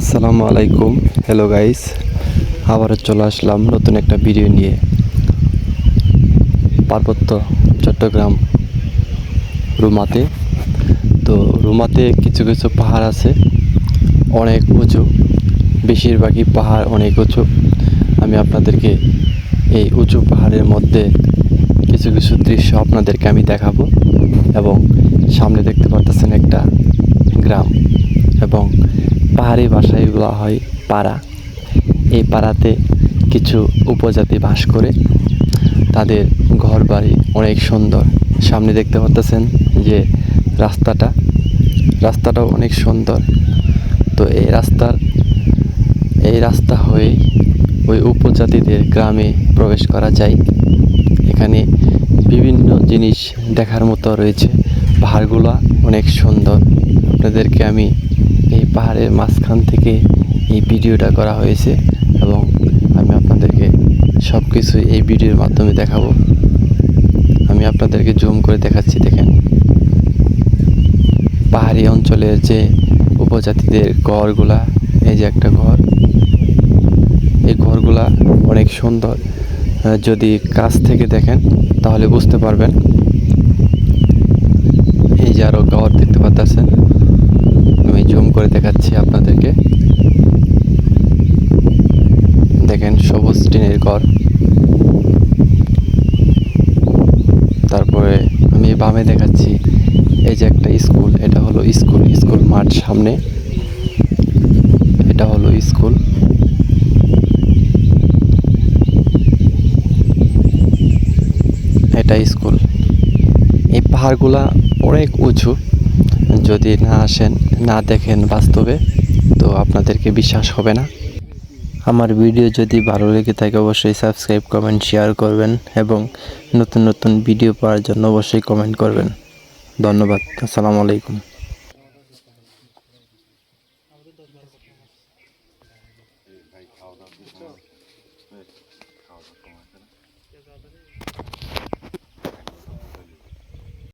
আসসালামু আলাইকুম। Hello guys আবারও চলে আসলাম নতুন একটা ভিডিও নিয়ে। পার্বত্য চট্টগ্রাম রুমাতে। তো রুমাতে কিছু কিছু পাহাড় আছে, অনেক উঁচু। বেশিরভাগই পাহাড় অনেক উঁচু। আমি আপনাদেরকে এই উঁচু পাহাড়ের মধ্যে কিছু কিছু দৃশ্য আপনাদেরকে আমি দেখাবো এবং সামনে দেখতে পারতেছেন একটা গ্রাম এবং পাহাড়ি ভাষায় এগুলো হয় পাড়া। এই পাড়াতে কিছু উপজাতি বাস করে। তাদের ঘর বাড়ি অনেক সুন্দর। সামনে দেখতে পাচ্ছেন যে রাস্তাটা। রাস্তাটাও অনেক সুন্দর। তো এই রাস্তার, এই রাস্তা হয়ে ওই উপজাতিদের গ্রামে প্রবেশ করা যায়। এখানে বিভিন্ন জিনিস দেখার মতো রয়েছে। পাহাড়গুলা অনেক সুন্দর। আপনাদেরকে আমি পাহাড়ের মাঝখান থেকে এই ভিডিওটা করা হয়েছে এবং আমি আপনাদেরকে সব কিছু এই ভিডিওর মাধ্যমে দেখাবো। আমি আপনাদেরকে জুম করে দেখাচ্ছি, দেখেন। পাহাড়ি অঞ্চলের যে উপজাতিদের ঘরগুলা, এই যে একটা ঘর, এই ঘরগুলা অনেক সুন্দর। যদি কাছ থেকে দেখেন, তাহলে বুঝতে পারবেন। এই যে আরও ঘর দেখতে পাচ্ছেন আমি জুম করে দেখাচ্ছি আপনাদেরকে। দেখেন, সবুজ টিনের ঘর। তারপরে আমি বামে দেখাচ্ছি, এই যে একটা স্কুল, এটা হলো স্কুল স্কুল মাঠ সামনে। এটা হলো স্কুল। এটা স্কুল। এই পাহাড়গুলা অনেক উঁচু। যদি না আসেন, না দেখেন বাস্তবে, তো আপনাদেরকে বিশ্বাস হবে না। আমার ভিডিও যদি ভালো লেগে থাকে, অবশ্যই সাবস্ক্রাইব, কমেন্ট, শেয়ার করবেন এবং নতুন নতুন ভিডিও পাওয়ার জন্য অবশ্যই কমেন্ট করবেন। ধন্যবাদ। আসসালামু আলাইকুম।